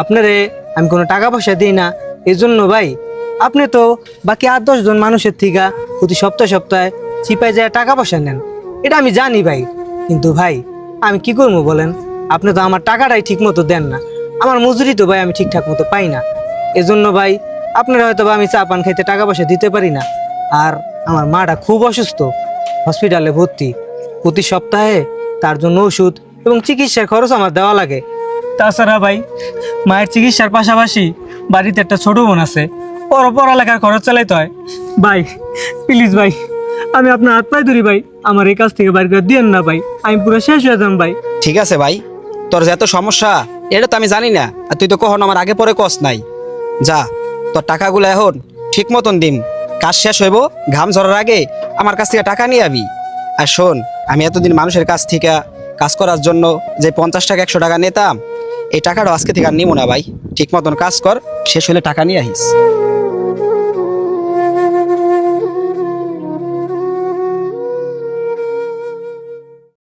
আপনারে আমি কোনো টাকা পয়সা দিই না। এই জন্য ভাই, আপনি তো বাকি আট দশজন মানুষের থেকে প্রতি সপ্তাহে সপ্তাহে চিপায় যায় টাকা পয়সা নেন। এটা আমি জানি ভাই। কিন্তু ভাই, আমি কি করব বলেন? আপনি তো আমার টাকাটাই ঠিক মতো দেন না। আমার মজুরি তো ভাই আমি ঠিকঠাক মতো পাই না। এজন্য ভাই, আপনারা হয়তো বা আমি চা পান খাইতে টাকা পয়সা দিতে পারি না। আর আমার মাটা খুব অসুস্থ। হসপিটালে ভর্তি। প্রতি সপ্তাহে তার জন্য ওষুধ এবং চিকিৎসার খরচ আমার দেওয়া লাগে। তাছাড়া ভাই মায়ের চিকিৎসার পাশাপাশি বাড়িতে একটা ছোট বোন আছে। ওর পড়ালেখার খরচ চালাইতে হয়। ভাই প্লিজ ভাই আমি আপনার হাত পায়ে ধরি ভাই আমার এই কাজ থেকে বাড়ি করে দিয়েন না ভাই আমি পুরো শেষ হয়ে যাম ভাই। ঠিক আছে ভাই তোর যে এত সমস্যা এটা তো আমি জানি না আর তুই তো কখন আমার আগে পরে কস নাই। যা তোর টাকাগুলো এখন ঠিক মতন দিন কাজ শেষ হইব ঘাম ঝরার আগে আমার কাছ থেকে টাকা নিয়ে আবি। আর শোন আমি এতদিন মানুষের কাছ থেকে কাজ করার জন্য যে পঞ্চাশ টাকা একশো টাকা নিতাম এই টাকাটা আজকে থেকে আর নিবো না ভাই। ঠিক মতন কাজ কর, শেষ হলে টাকা নিয়ে আহিস।